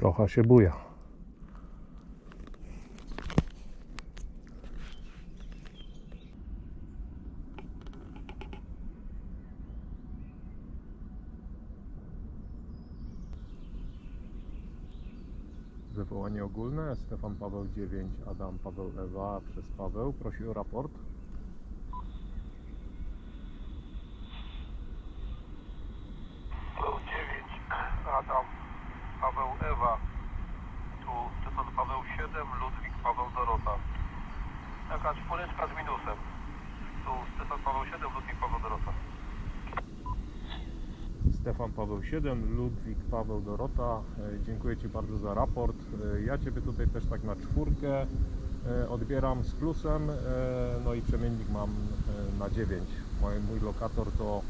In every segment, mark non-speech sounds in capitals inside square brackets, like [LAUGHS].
Trochę się buja. Wywołanie ogólne. Stefan Paweł 9, Adam Paweł Ewa przez Paweł. Prosi o raport. Paweł 9, Adam, Paweł Ewa, tu Stefan Paweł 7, Ludwik Paweł Dorota. Taka czwóreczka z minusem. Tu Stefan Paweł 7, Ludwik Paweł Dorota. Stefan Paweł 7, Ludwik Paweł Dorota. E, Dziękuję Ci bardzo za raport. E, Ja Ciebie tutaj też tak na czwórkę e, odbieram z plusem, no i przemiennik mam na 9. Mój, mój lokator to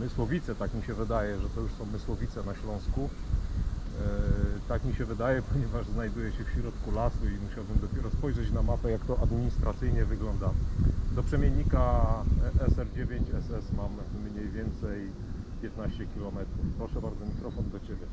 Mysłowice, tak mi się wydaje, że to już są Mysłowice na Śląsku. E, Tak mi się wydaje, [LAUGHS] ponieważ znajduję się w środku lasu i musiałbym dopiero spojrzeć na mapę, jak to administracyjnie wygląda. Do przemiennika SR9 SS mam mniej więcej 15 km. Proszę bardzo, mikrofon do Ciebie.